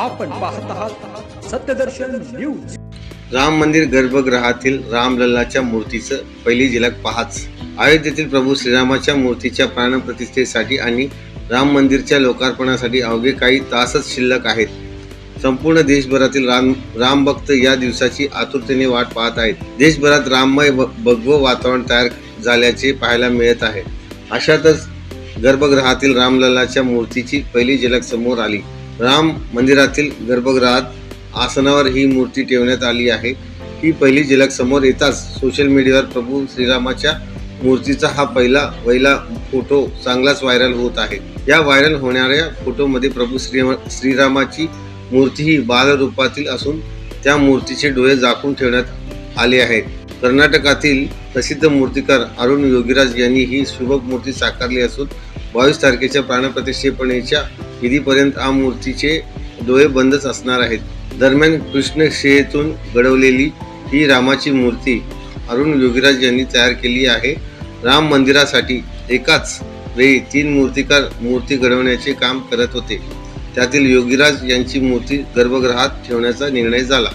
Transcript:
आपण पाहत आहात सत्यदर्शन न्यूज. राम मंदिर गर्भगृहातील रामलल्लाच्या मूर्तीचं पहिली झलक पाहाच. अयोध्येतील प्रभू श्रीरामाच्या मूर्तीच्या प्राणप्रतिष्ठेसाठी आणि राम मंदिरच्या लोकार्पणासाठी अवघे काही तासच शिल्लक आहेत. संपूर्ण देशभरातील राम रामभक्त या दिवसाची आतुरतेने वाट पाहत आहेत. देशभरात राममय भगव वातावरण तयार झाल्याचे पाहायला मिळत आहे. अशातच गर्भगृहातील रामलल्लाच्या मूर्तीची पहिली झलक समोर आली. राम मंदिरातील गर्भगृहात आसनावर ही मूर्ती ठेवण्यात आली आहे. ही पहिली झलक समोर येताच सोशल मीडियावर प्रभू श्रीरामाच्या मूर्तीचा हा पहिला वहिला फोटो चांगलाच व्हायरल होत आहे. या व्हायरल होणाऱ्या फोटोमध्ये प्रभू श्री श्रीरामाची मूर्ती ही बालरूपातील असून त्या मूर्तीचे डोळे झाकून ठेवण्यात आले आहेत कर्नाटकातील प्रसिद्ध मूर्तिकार अरुण योगीराज यांनी ही शुभक मूर्ती साकारली असून बावीस तारखेच्या प्राणप्रतिष्ठेपणेच्या इथपर्यंत या मूर्तीचे डोळे बंदच असणार आहेत. दरम्यान कृष्णशिळेतून घडवलेली ही रामाची मूर्ती अरुण योगीराज यांनी तयार केली आहे. राम मंदिरासाठी एकाच वेळी तीन मूर्तिकार मूर्ती घडवण्याचे काम करत होते. त्यातील योगीराज यांची मूर्ती गर्भगृहात ठेवण्याचा निर्णय झाला.